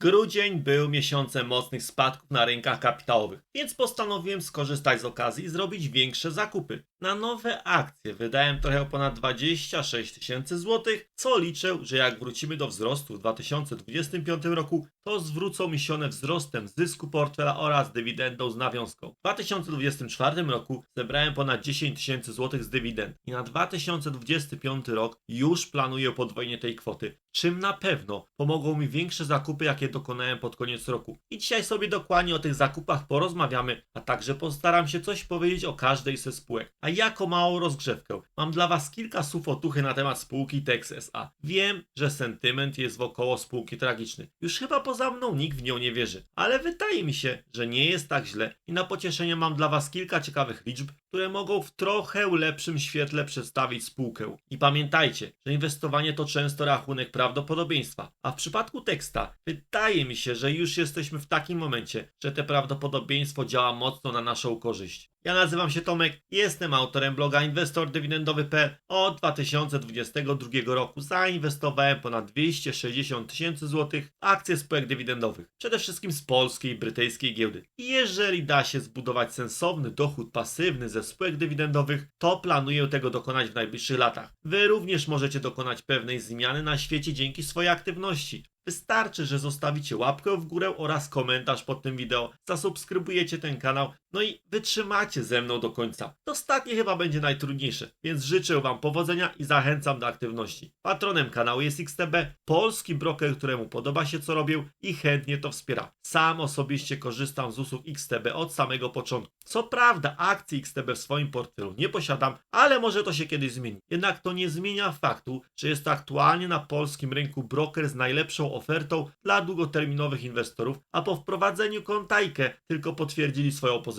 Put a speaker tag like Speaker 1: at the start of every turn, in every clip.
Speaker 1: Grudzień był miesiącem mocnych spadków na rynkach kapitałowych, więc postanowiłem skorzystać z okazji i zrobić większe zakupy. Na nowe akcje wydałem trochę ponad 26 tysięcy złotych, co liczę, że jak wrócimy do wzrostu w 2025 roku, to zwrócą mi się one wzrostem zysku portfela oraz dywidendą z nawiązką. W 2024 roku zebrałem ponad 10 tysięcy złotych z dywidend i na 2025 rok już planuję podwojenie tej kwoty, czym na pewno pomogą mi większe zakupy, jakie dokonałem pod koniec roku. I dzisiaj sobie dokładnie o tych zakupach porozmawiamy, a także postaram się coś powiedzieć o każdej ze spółek. A jako małą rozgrzewkę mam dla Was kilka słów otuchy na temat spółki Tex SA. Wiem, że sentyment jest wokoło spółki tragiczny. Już chyba poza mną nikt w nią nie wierzy, ale wydaje mi się, że nie jest tak źle i na pocieszenie mam dla Was kilka ciekawych liczb, które mogą w trochę lepszym świetle przedstawić spółkę. I pamiętajcie, że inwestowanie to często rachunek prawdopodobieństwa, a w przypadku teksta wydaje mi się, że już jesteśmy w takim momencie, że te prawdopodobieństwo działa mocno na naszą korzyść. Ja nazywam się Tomek, jestem autorem bloga inwestordywidendowy.pl. Od 2022 roku zainwestowałem ponad 260 tysięcy złotych w akcje spółek dywidendowych, przede wszystkim z polskiej i brytyjskiej giełdy. I jeżeli da się zbudować sensowny dochód pasywny ze spółek dywidendowych, to planuję tego dokonać w najbliższych latach. Wy również możecie dokonać pewnej zmiany na świecie dzięki swojej aktywności. Wystarczy, że zostawicie łapkę w górę oraz komentarz pod tym wideo, zasubskrybujecie ten kanał, no i wytrzymacie ze mną do końca. To ostatnie chyba będzie najtrudniejsze, więc życzę Wam powodzenia i zachęcam do aktywności. Patronem kanału jest XTB, polski broker, któremu podoba się co robię i chętnie to wspiera. Sam osobiście korzystam z usług XTB od samego początku. Co prawda akcji XTB w swoim portfelu nie posiadam, ale może to się kiedyś zmieni. Jednak to nie zmienia faktu, że jest to aktualnie na polskim rynku broker z najlepszą ofertą dla długoterminowych inwestorów, a po wprowadzeniu kontajkę tylko potwierdzili swoją pozycję.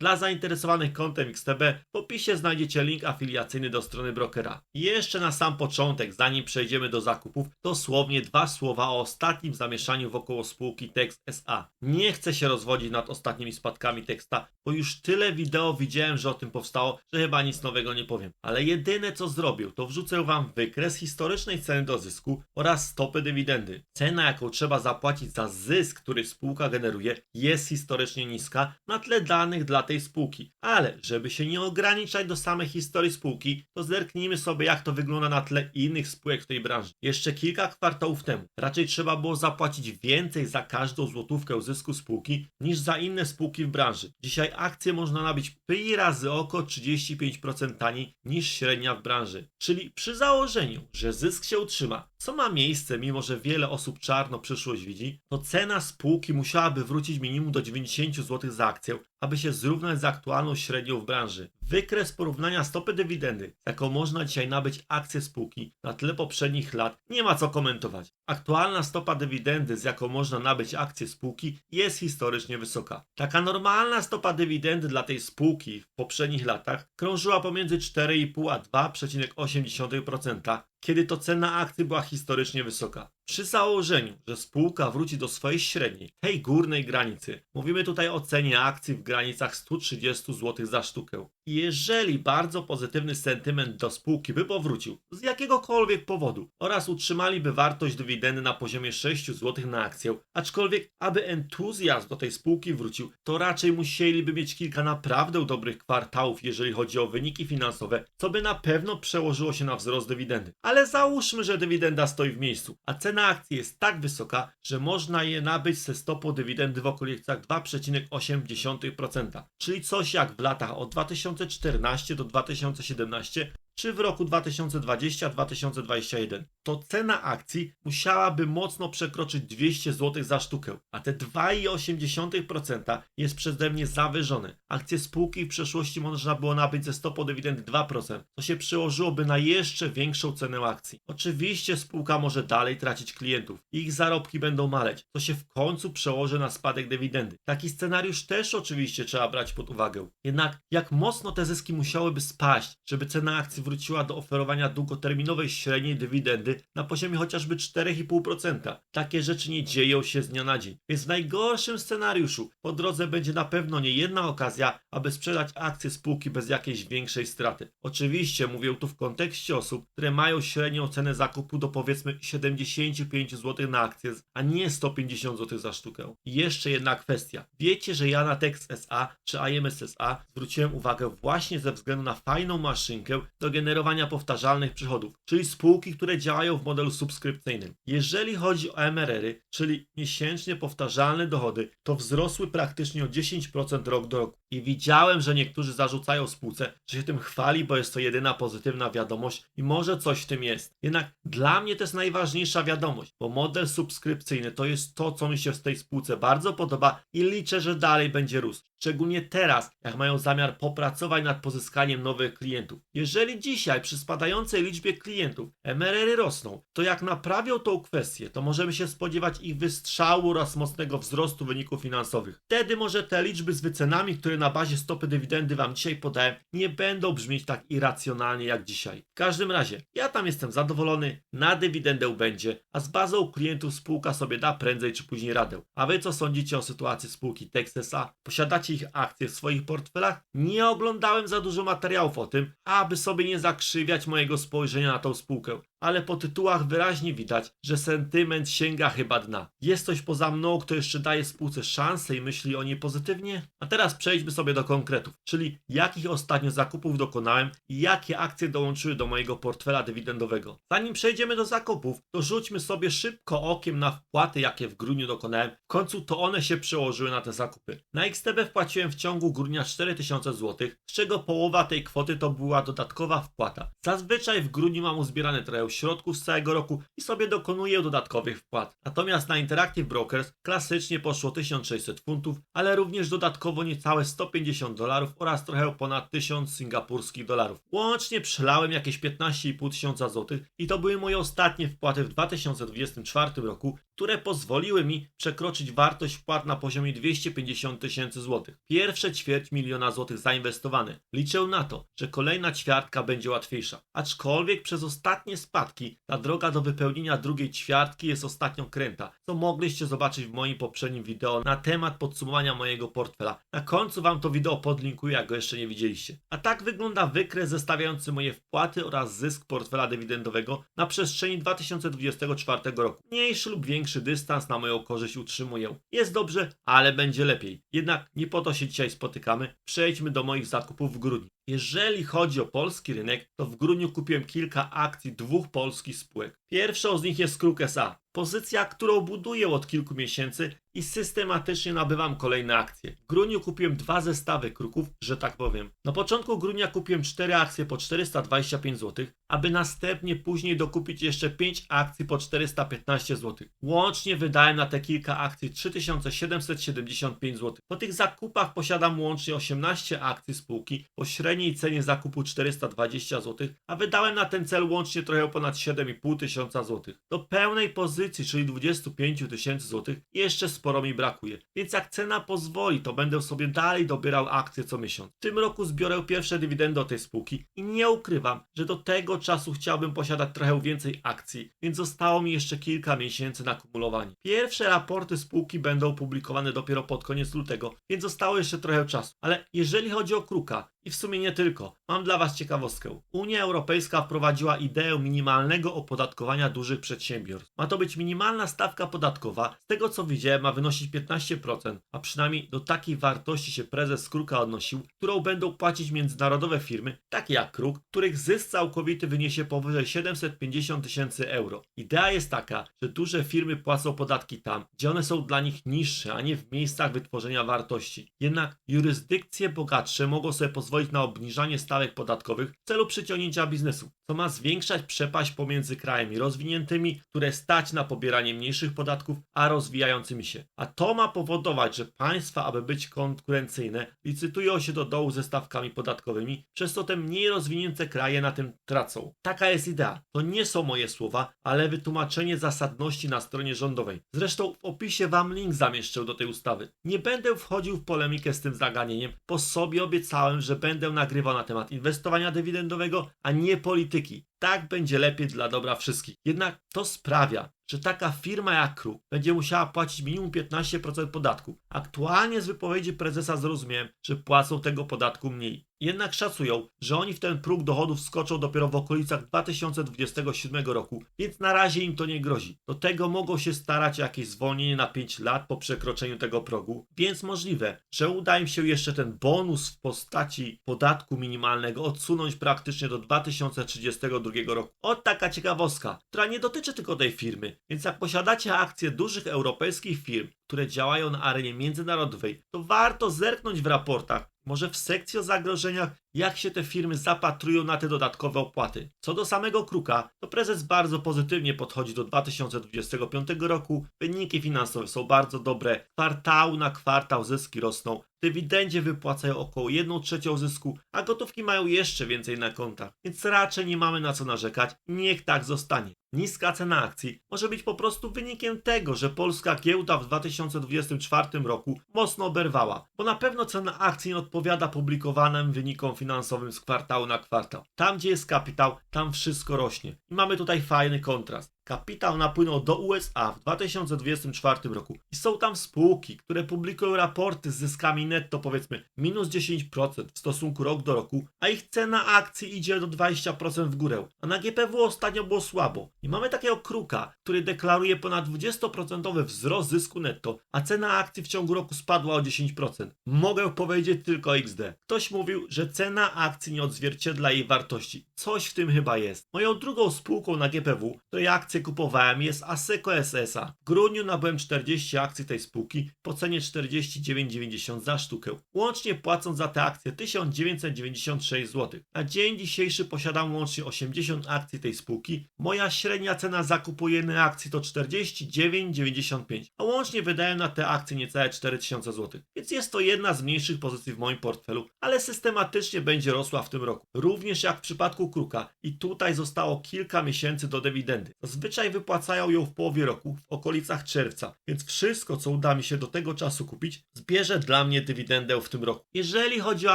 Speaker 1: Dla zainteresowanych kontem XTB w opisie znajdziecie link afiliacyjny do strony brokera. I jeszcze na sam początek, zanim przejdziemy do zakupów, dosłownie dwa słowa o ostatnim zamieszaniu wokół spółki Text SA. Nie chcę się rozwodzić nad ostatnimi spadkami teksta, bo już tyle wideo widziałem, że o tym powstało, że chyba nic nowego nie powiem. Ale jedyne co zrobię, to wrzucę wam wykres historycznej ceny do zysku oraz stopy dywidendy. Cena, jaką trzeba zapłacić za zysk, który spółka generuje, jest historycznie niska na tle danych dla tej spółki. Ale, żeby się nie ograniczać do samej historii spółki, to zerknijmy sobie, jak to wygląda na tle innych spółek w tej branży. Jeszcze kilka kwartałów temu raczej trzeba było zapłacić więcej za każdą złotówkę zysku spółki niż za inne spółki w branży. Dzisiaj akcje można nabyć pi razy oko 35% taniej niż średnia w branży. Czyli przy założeniu, że zysk się utrzyma, co ma miejsce, mimo że wiele osób czarno przyszłość widzi, to cena spółki musiałaby wrócić minimum do 90 zł za akcję, aby się zrównać z aktualną średnią w branży. Wykres porównania stopy dywidendy, jaką można dzisiaj nabyć akcje spółki na tle poprzednich lat, nie ma co komentować. Aktualna stopa dywidendy, z jaką można nabyć akcje spółki, jest historycznie wysoka. Taka normalna stopa dywidendy dla tej spółki w poprzednich latach krążyła pomiędzy 4,5 a 2,8%, kiedy to cena akcji była historycznie wysoka. Przy założeniu, że spółka wróci do swojej średniej, tej górnej granicy, mówimy tutaj o cenie akcji w granicach 130 zł za sztukę. Jeżeli bardzo pozytywny sentyment do spółki by powrócił z jakiegokolwiek powodu oraz utrzymaliby wartość dywidendy na poziomie 6 zł na akcję, aczkolwiek aby entuzjazm do tej spółki wrócił, to raczej musieliby mieć kilka naprawdę dobrych kwartałów, jeżeli chodzi o wyniki finansowe, co by na pewno przełożyło się na wzrost dywidendy. Ale załóżmy, że dywidenda stoi w miejscu, a cena akcji jest tak wysoka, że można je nabyć ze stopą dywidendy w okolicach 2,8%, czyli coś jak w latach od 2014 do 2017 czy w roku 2020-2021, to cena akcji musiałaby mocno przekroczyć 200 zł za sztukę, a te 2,8% jest przeze mnie zawyżone. Akcje spółki w przeszłości można było nabyć ze stopą dywidendy 2%, co się przełożyłoby na jeszcze większą cenę akcji. Oczywiście spółka może dalej tracić klientów, ich zarobki będą maleć, co się w końcu przełoży na spadek dywidendy. Taki scenariusz też oczywiście trzeba brać pod uwagę. Jednak jak mocno te zyski musiałyby spaść, żeby cena akcji wróciła do oferowania długoterminowej średniej dywidendy na poziomie chociażby 4,5%. Takie rzeczy nie dzieją się z dnia na dzień. Więc w najgorszym scenariuszu po drodze będzie na pewno nie jedna okazja, aby sprzedać akcje spółki bez jakiejś większej straty. Oczywiście mówię tu w kontekście osób, które mają średnią cenę zakupu do powiedzmy 75 zł na akcję, a nie 150 zł za sztukę. I jeszcze jedna kwestia. Wiecie, że ja na Tex SA czy IMS SA zwróciłem uwagę właśnie ze względu na fajną maszynkę do generowania powtarzalnych przychodów, czyli spółki, które działają w modelu subskrypcyjnym. Jeżeli chodzi o MRR-y, czyli miesięcznie powtarzalne dochody, to wzrosły praktycznie o 10% rok do roku. I widziałem, że niektórzy zarzucają spółce, że się tym chwali, bo jest to jedyna pozytywna wiadomość i może coś w tym jest. Jednak dla mnie to jest najważniejsza wiadomość, bo model subskrypcyjny to jest to, co mi się w tej spółce bardzo podoba i liczę, że dalej będzie rósł. Szczególnie teraz, jak mają zamiar popracować nad pozyskaniem nowych klientów. Jeżeli dzisiaj przy spadającej liczbie klientów MRR-y rosną, to jak naprawią tą kwestię, to możemy się spodziewać ich wystrzału oraz mocnego wzrostu wyników finansowych. Wtedy może te liczby z wycenami, które na bazie stopy dywidendy Wam dzisiaj podałem, nie będą brzmieć tak irracjonalnie jak dzisiaj. W każdym razie, ja tam jestem zadowolony, na dywidendę będzie, a z bazą klientów spółka sobie da prędzej czy później radę. A Wy co sądzicie o sytuacji spółki Texasa? Posiadacie ich akcje w swoich portfelach? Nie oglądałem za dużo materiałów o tym, aby sobie nie zakrzywiać mojego spojrzenia na tą spółkę ale po tytułach wyraźnie widać, że sentyment sięga chyba dna. Jest coś poza mną, kto jeszcze daje spółce szansę i myśli o niej pozytywnie? A teraz przejdźmy sobie do konkretów, czyli jakich ostatnio zakupów dokonałem i jakie akcje dołączyły do mojego portfela dywidendowego. Zanim przejdziemy do zakupów, to rzućmy sobie szybko okiem na wpłaty, jakie w grudniu dokonałem. W końcu to one się przełożyły na te zakupy. Na XTB wpłaciłem w ciągu grudnia 4000 zł, z czego połowa tej kwoty to była dodatkowa wpłata. Zazwyczaj w grudniu mam uzbierane trochę środków z całego roku i sobie dokonuję dodatkowych wpłat. Natomiast na Interactive Brokers klasycznie poszło 1600 funtów, ale również dodatkowo niecałe 150 dolarów oraz trochę ponad 1000 singapurskich dolarów. Łącznie przelałem jakieś 15,5 tysiąca złotych i to były moje ostatnie wpłaty w 2024 roku, które pozwoliły mi przekroczyć wartość wpłat na poziomie 250 tysięcy złotych. Pierwsze ćwierć miliona złotych zainwestowane. Liczę na to, że kolejna ćwiartka będzie łatwiejsza. Aczkolwiek przez ostatnie spadki ta droga do wypełnienia drugiej ćwiartki jest ostatnio kręta, co mogliście zobaczyć w moim poprzednim wideo na temat podsumowania mojego portfela. Na końcu wam to wideo podlinkuję, jak go jeszcze nie widzieliście. A tak wygląda wykres zestawiający moje wpłaty oraz zysk portfela dywidendowego na przestrzeni 2024 roku. Mniejszy lub większy dystans na moją korzyść utrzymuję. Jest dobrze, ale będzie lepiej. Jednak nie po to się dzisiaj spotykamy. Przejdźmy do moich zakupów w grudniu. Jeżeli chodzi o polski rynek, to w grudniu kupiłem kilka akcji dwóch polskich spółek. Pierwszą z nich jest Kruk SA. Pozycja, którą buduję od kilku miesięcy i systematycznie nabywam kolejne akcje. W grudniu kupiłem dwa zestawy kruków, że tak powiem. Na początku grudnia kupiłem cztery akcje po 425 zł, aby następnie później dokupić jeszcze 5 akcji po 415 zł. Łącznie wydałem na te kilka akcji 3775 zł. Po tych zakupach posiadam łącznie 18 akcji spółki po średniej cenie zakupu 420 zł, a wydałem na ten cel łącznie trochę ponad 7,5 tysiąca zł. Do pełnej pozycji, czyli 25 tysięcy złotych, jeszcze sporo mi brakuje. Więc jak cena pozwoli, to będę sobie dalej dobierał akcje co miesiąc. W tym roku zbiorę pierwsze dywidendy od tej spółki i nie ukrywam, że do tego czasu chciałbym posiadać trochę więcej akcji, więc zostało mi jeszcze kilka miesięcy na kumulowanie. Pierwsze raporty spółki będą publikowane dopiero pod koniec lutego, więc zostało jeszcze trochę czasu. Ale jeżeli chodzi o Kruka, i w sumie nie tylko. Mam dla Was ciekawostkę. Unia Europejska wprowadziła ideę minimalnego opodatkowania dużych przedsiębiorstw. Ma to być minimalna stawka podatkowa. Z tego co widziałem, ma wynosić 15%, a przynajmniej do takiej wartości się prezes Kruka odnosił, którą będą płacić międzynarodowe firmy, takie jak Kruk, których zysk całkowity wyniesie powyżej 750 tysięcy euro. Idea jest taka, że duże firmy płacą podatki tam, gdzie one są dla nich niższe, a nie w miejscach wytworzenia wartości. Jednak jurysdykcje bogatsze mogą sobie pozwolić na obniżanie stawek podatkowych w celu przyciągnięcia biznesu, co ma zwiększać przepaść pomiędzy krajami rozwiniętymi, które stać na pobieranie mniejszych podatków, a rozwijającymi się. A to ma powodować, że państwa, aby być konkurencyjne, licytują się do dołu ze stawkami podatkowymi, przez co te mniej rozwinięte kraje na tym tracą. Taka jest idea. To nie są moje słowa, ale wytłumaczenie zasadności na stronie rządowej. Zresztą w opisie wam link zamieszczę do tej ustawy. Nie będę wchodził w polemikę z tym zagadnieniem, bo sobie obiecałem, że będę nagrywał na temat inwestowania dywidendowego, a nie polityki. Tak będzie lepiej dla dobra wszystkich. Jednak to sprawia, że taka firma jak Kruk będzie musiała płacić minimum 15% podatku. Aktualnie z wypowiedzi prezesa zrozumiałem, że płacą tego podatku mniej. Jednak szacują, że oni w ten próg dochodów skoczą dopiero w okolicach 2027 roku, więc na razie im to nie grozi. Do tego mogą się starać o jakieś zwolnienie na 5 lat po przekroczeniu tego progu, więc możliwe, że uda im się jeszcze ten bonus w postaci podatku minimalnego odsunąć praktycznie do 2032 roku. O taka ciekawostka, która nie dotyczy tylko tej firmy, więc jak posiadacie akcje dużych europejskich firm, które działają na arenie międzynarodowej, to warto zerknąć w raportach, może w sekcji o zagrożeniach, jak się te firmy zapatrują na te dodatkowe opłaty. Co do samego Kruka, to prezes bardzo pozytywnie podchodzi do 2025 roku. Wyniki finansowe są bardzo dobre, kwartał na kwartał zyski rosną, dywidendzie wypłacają około 1 trzecią zysku, a gotówki mają jeszcze więcej na kontach, więc raczej nie mamy na co narzekać niech tak zostanie. Niska cena akcji może być po prostu wynikiem tego, że polska giełda w 2024 roku mocno oberwała, bo na pewno cena akcji nie odpowiada publikowanym wynikom finansowym z kwartału na kwartał. Tam, gdzie jest kapitał, tam wszystko rośnie. I mamy tutaj fajny kontrast. Kapitał napłynął do USA w 2024 roku i są tam spółki, które publikują raporty z zyskami netto powiedzmy minus 10% w stosunku rok do roku, a ich cena akcji idzie do 20% w górę. A na GPW ostatnio było słabo. I mamy takiego kruka, który deklaruje ponad 20% wzrost zysku netto, a cena akcji w ciągu roku spadła o 10%. Mogę powiedzieć tylko XD. Ktoś mówił, że cena akcji nie odzwierciedla jej wartości. Coś w tym chyba jest. Moją drugą spółką na GPW, której akcje kupowałem jest Aseco SS-a. W grudniu nabyłem 40 akcji tej spółki po cenie 49,90 za sztukę. Łącznie płacąc za te akcje 1996 zł. Na dzień dzisiejszy posiadam łącznie 80 akcji tej spółki. Moja średnia cena zakupu jednej akcji to 49,95, a łącznie wydałem na te akcje niecałe 4000 zł. Więc jest to jedna z mniejszych pozycji w moim portfelu, ale systematycznie będzie rosła w tym roku. Również jak w przypadku Kruka i tutaj zostało kilka miesięcy do dywidendy. Zazwyczaj wypłacają ją w połowie roku, w okolicach czerwca, więc wszystko co uda mi się do tego czasu kupić, zbierze dla mnie dywidendę w tym roku. Jeżeli chodzi o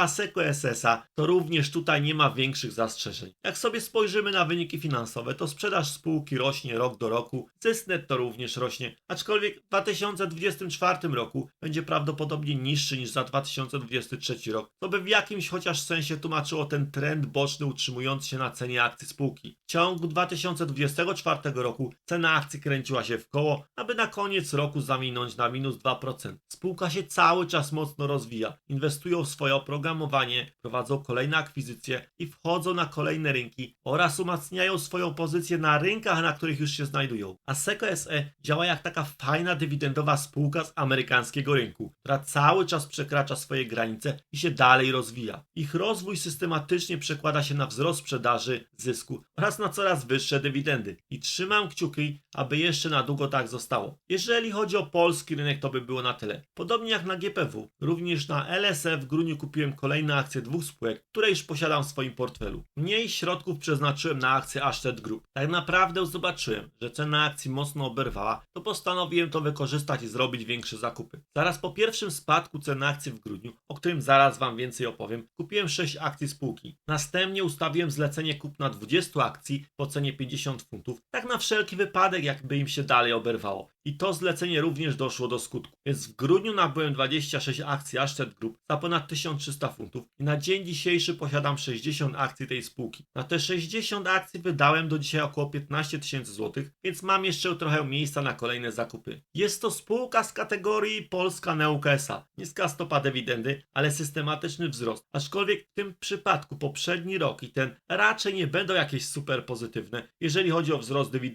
Speaker 1: Aseco SS-a, to również tutaj nie ma większych zastrzeżeń. Jak sobie spojrzymy na wyniki finansowe, to sprzedaż spółki rośnie rok do roku, zysk netto również rośnie, aczkolwiek w 2024 roku będzie prawdopodobnie niższy niż za 2023 rok, co by w jakimś chociaż sensie tłumaczyło ten trend boczny utrzymujący się na cenie akcji spółki. W ciągu 2024 roku cena akcji kręciła się w koło, aby na koniec roku zawinąć na minus 2%. Spółka się cały czas mocno rozwija, inwestują w swoje oprogramowanie, prowadzą kolejne akwizycje i wchodzą na kolejne rynki oraz umacniają swoją pozycję na rynkach, na których już się znajdują. A Seco SE działa jak taka fajna dywidendowa spółka z amerykańskiego rynku, która cały czas przekracza swoje granice i się dalej rozwija. Ich rozwój systematycznie przekłada się na wzrost sprzedaży, zysku oraz na coraz wyższe dywidendy. I trzymam kciuki, aby jeszcze na długo tak zostało. Jeżeli chodzi o polski rynek, to by było na tyle. Podobnie jak na GPW, również na LSF w grudniu kupiłem kolejne akcje dwóch spółek, które już posiadam w swoim portfelu. Mniej środków przeznaczyłem na akcje Ashted Group. Tak naprawdę zobaczyłem, że cena akcji mocno oberwała, to postanowiłem to wykorzystać i zrobić większe zakupy. Zaraz po pierwszym spadku ceny akcji w grudniu, o którym zaraz Wam więcej opowiem, kupiłem 6 akcji spółki. Następnie ustawiłem zlecenie kupna 20 akcji po cenie 50 funtów, tak na wszelki wypadek, jakby im się dalej oberwało. I to zlecenie również doszło do skutku. Więc w grudniu nabyłem 26 akcji Ashted Group za ponad 1300 funtów i na dzień dzisiejszy posiadam 60 akcji tej spółki. Na te 60 akcji wydałem do dzisiaj około 15 tysięcy złotych, więc mam jeszcze trochę miejsca na kolejne zakupy. Jest to spółka z kategorii Polska Neuka S.A. Niska stopa dywidendy, ale systematyczny wzrost. Aczkolwiek w tym przypadku poprzedni rok i ten raczej nie będą jakieś super pozytywne, jeżeli chodzi o wzrost dywidendy.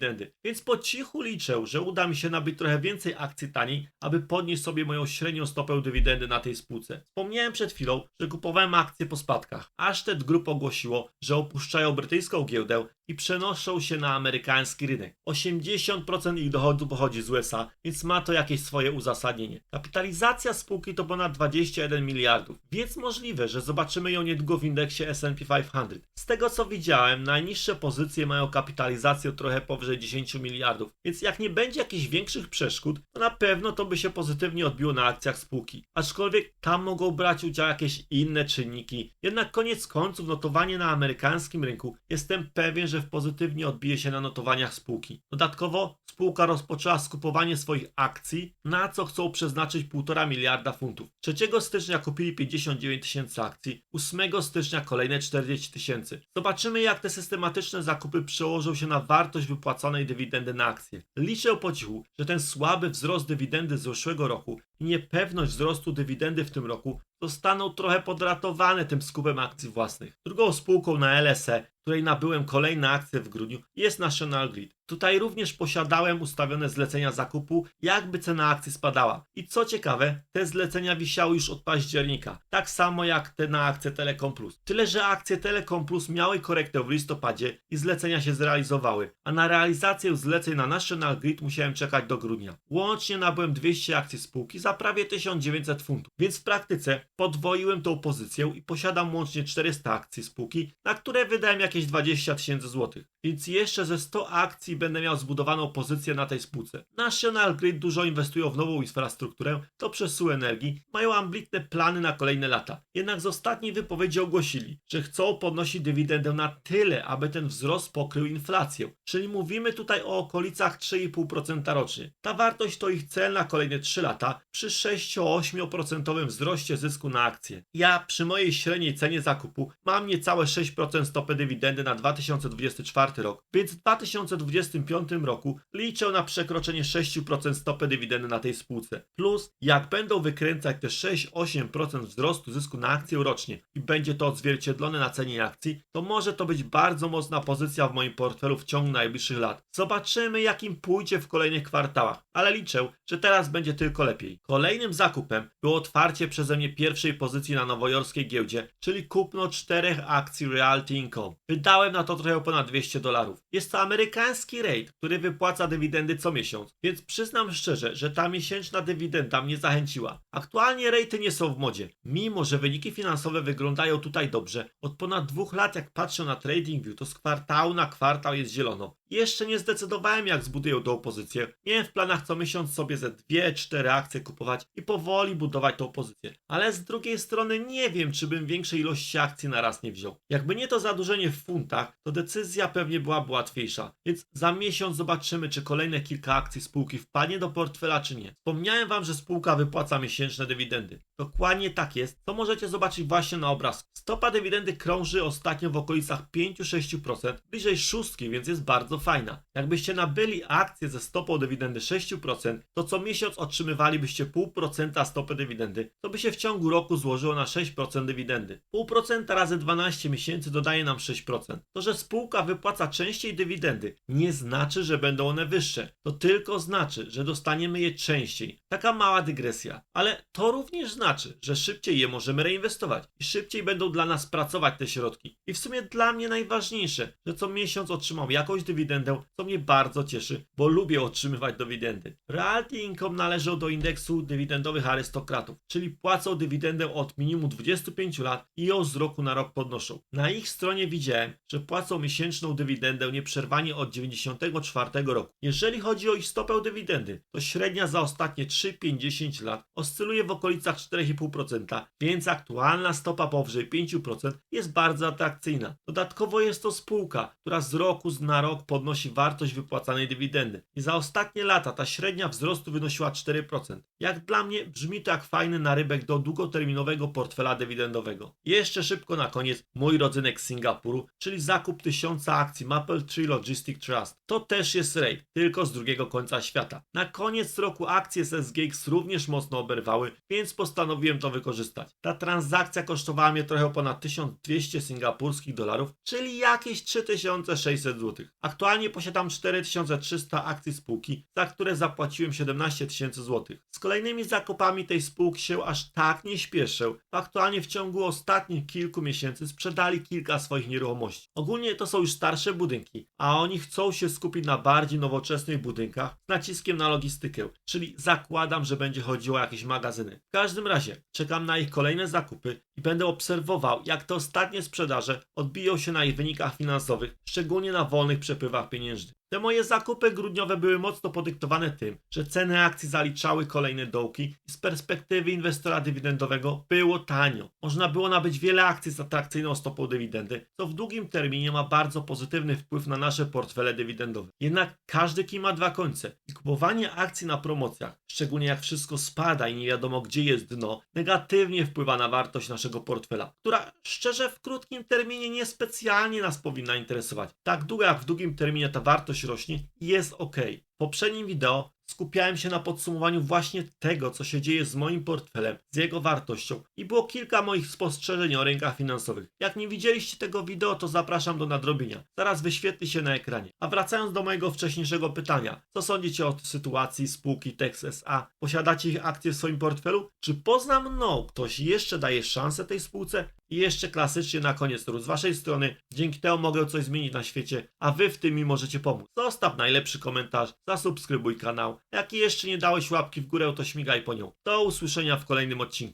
Speaker 1: Więc po cichu liczę, że uda mi się nabyć trochę więcej akcji taniej, aby podnieść sobie moją średnią stopę dywidendy na tej spółce. Wspomniałem przed chwilą, że kupowałem akcje po spadkach. Ashted Group ogłosiło, że opuszczają brytyjską giełdę i przenoszą się na amerykański rynek. 80% ich dochodu pochodzi z USA, więc ma to jakieś swoje uzasadnienie. Kapitalizacja spółki to ponad 21 miliardów, więc możliwe, że zobaczymy ją niedługo w indeksie S&P 500. Z tego co widziałem, najniższe pozycje mają kapitalizację trochę powyżej 10 miliardów, więc jak nie będzie jakichś większych przeszkód, to na pewno to by się pozytywnie odbiło na akcjach spółki. Aczkolwiek tam mogą brać udział jakieś inne czynniki. Jednak koniec końców notowanie na amerykańskim rynku jestem pewien, że w pozytywnie odbije się na notowaniach spółki. Dodatkowo spółka rozpoczęła skupowanie swoich akcji, na co chcą przeznaczyć 1,5 miliarda funtów. 3 stycznia kupili 59 tysięcy akcji, 8 stycznia kolejne 40 tysięcy. Zobaczymy jak te systematyczne zakupy przełożą się na wartość wypłaconej dywidendy na akcje. Liczę po cichu, że ten słaby wzrost dywidendy z zeszłego roku i niepewność wzrostu dywidendy w tym roku zostaną trochę podratowane tym skupem akcji własnych. Drugą spółką na LSE, której nabyłem kolejne akcje w grudniu, jest National Grid. Tutaj również posiadałem ustawione zlecenia zakupu, jakby cena akcji spadała. I co ciekawe, te zlecenia wisiały już od października, tak samo jak te na akcje Telekom Plus. Tyle, że akcje Telekom Plus miały korektę w listopadzie i zlecenia się zrealizowały, a na realizację zleceń na National Grid musiałem czekać do grudnia. Łącznie nabyłem 200 akcji spółki za prawie 1900 funtów, więc w praktyce podwoiłem tą pozycję i posiadam łącznie 400 akcji spółki, na które wydałem jakieś 20 tysięcy złotych. Więc jeszcze ze 100 akcji będę miał zbudowaną pozycję na tej spółce. National Grid dużo inwestują w nową infrastrukturę do przesyłu energii, mają ambitne plany na kolejne lata. Jednak z ostatniej wypowiedzi ogłosili, że chcą podnosić dywidendę na tyle, aby ten wzrost pokrył inflację. Czyli mówimy tutaj o okolicach 3,5% rocznie. Ta wartość to ich cel na kolejne 3 lata przy 6-8% wzroście zysku na akcję. Ja przy mojej średniej cenie zakupu mam niecałe 6% stopy dywidendy na 2024 rok, więc w 2025 roku liczę na przekroczenie 6% stopy dywidendy na tej spółce. Plus, jak będą wykręcać te 6-8% wzrostu zysku na akcję rocznie i będzie to odzwierciedlone na cenie akcji, to może to być bardzo mocna pozycja w moim portfelu w ciągu najbliższych lat. Zobaczymy, jakim pójdzie w kolejnych kwartałach, ale liczę, że teraz będzie tylko lepiej. Kolejnym zakupem było otwarcie przeze mnie pierwszej pozycji na nowojorskiej giełdzie, czyli kupno czterech akcji Realty Income. Wydałem na to trochę ponad 200 dolarów. Jest to amerykański rate, który wypłaca dywidendy co miesiąc, więc przyznam szczerze, że ta miesięczna dywidenda mnie zachęciła. Aktualnie rejty nie są w modzie, mimo że wyniki finansowe wyglądają tutaj dobrze. Od ponad dwóch lat jak patrzę na TradingView, to z kwartału na kwartał jest zielono. Jeszcze nie zdecydowałem jak zbuduję tą pozycję. Miałem w planach co miesiąc sobie ze 2-4 akcje kupować i powoli budować tą pozycję. Ale z drugiej strony nie wiem, czy bym większej ilości akcji na raz nie wziął. Jakby nie to zadłużenie w funtach, to decyzja pewnie byłaby łatwiejsza. Więc za miesiąc zobaczymy, czy kolejne kilka akcji spółki wpadnie do portfela, czy nie. Wspomniałem wam, że spółka wypłaca miesięczne dywidendy. Dokładnie tak jest, co możecie zobaczyć właśnie na obrazku. Stopa dywidendy krąży ostatnio w okolicach 5-6%, bliżej szóstki, więc jest bardzo fajna. Jakbyście nabyli akcję ze stopą dywidendy 6%, to co miesiąc otrzymywalibyście 0,5% stopy dywidendy, to by się w ciągu roku złożyło na 6% dywidendy. 0,5% razy 12 miesięcy dodaje nam 6%. To, że spółka wypłaca częściej dywidendy, nie znaczy, że będą one wyższe. To tylko znaczy, że dostaniemy je częściej. Taka mała dygresja. Ale to również znaczy, że szybciej je możemy reinwestować i szybciej będą dla nas pracować te środki. I w sumie dla mnie najważniejsze, że co miesiąc otrzymam jakąś dywidendę, co mnie bardzo cieszy, bo lubię otrzymywać dywidendy. Realty Income należą do indeksu dywidendowych arystokratów, czyli płacą dywidendę od minimum 25 lat i ją z roku na rok podnoszą. Na ich stronie widziałem, że płacą miesięczną dywidendę nieprzerwanie od 94 roku. Jeżeli chodzi o ich stopę dywidendy, to średnia za ostatnie 3-5-10 lat oscyluje w okolicach 4,5%, więc aktualna stopa powyżej 5% jest bardzo atrakcyjna. Dodatkowo jest to spółka, która z roku na rok podnosi wartość wypłacanej dywidendy. I za ostatnie lata ta średnia wzrostu wynosiła 4%. Jak dla mnie brzmi to jak fajny narybek do długoterminowego portfela dywidendowego. Jeszcze szybko na koniec mój rodzynek z Singapuru, czyli zakup tysiąca akcji Maple Tree Logistic Trust. To też jest rate, tylko z drugiego końca świata. Na koniec roku akcje z SGX również mocno oberwały, więc postanowiłem to wykorzystać. Ta transakcja kosztowała mnie trochę ponad 1200 singapurskich dolarów, czyli jakieś 3600 zł. Aktualnie posiadam 4300 akcji spółki, za które zapłaciłem 17 tysięcy złotych. Z kolejnymi zakupami tej spółki się aż tak nie śpieszę. Aktualnie w ciągu ostatnich kilku miesięcy sprzedali kilka swoich nieruchomości. Ogólnie to są już starsze budynki, a oni chcą się skupić na bardziej nowoczesnych budynkach z naciskiem na logistykę, czyli zakładam, że będzie chodziło o jakieś magazyny. W każdym razie czekam na ich kolejne zakupy i będę obserwował, jak te ostatnie sprzedaże odbiją się na ich wynikach finansowych, szczególnie na wolnych przepływach wpływa pieniężny. Te moje zakupy grudniowe były mocno podyktowane tym, że ceny akcji zaliczały kolejne dołki i z perspektywy inwestora dywidendowego było tanio. Można było nabyć wiele akcji z atrakcyjną stopą dywidendy, co w długim terminie ma bardzo pozytywny wpływ na nasze portfele dywidendowe. Jednak każdy kij ma dwa końce i kupowanie akcji na promocjach, szczególnie jak wszystko spada i nie wiadomo gdzie jest dno, negatywnie wpływa na wartość naszego portfela, która szczerze w krótkim terminie niespecjalnie nas powinna interesować. Tak długo jak w długim terminie ta wartość rośnie, jest ok. W poprzednim wideo skupiałem się na podsumowaniu właśnie tego, co się dzieje z moim portfelem, z jego wartością i było kilka moich spostrzeżeń o rynkach finansowych. Jak nie widzieliście tego wideo, to zapraszam do nadrobienia. Zaraz wyświetli się na ekranie. A wracając do mojego wcześniejszego pytania, co sądzicie o sytuacji spółki Tex SA? Posiadacie ich akcje w swoim portfelu? Czy poza mną ktoś jeszcze daje szansę tej spółce? I jeszcze klasycznie na koniec z waszej strony. Dzięki temu mogę coś zmienić na świecie, a wy w tym mi możecie pomóc. Zostaw najlepszy komentarz, zasubskrybuj kanał. Jak jeszcze nie dałeś łapki w górę, to śmigaj po nią. Do usłyszenia w kolejnym odcinku.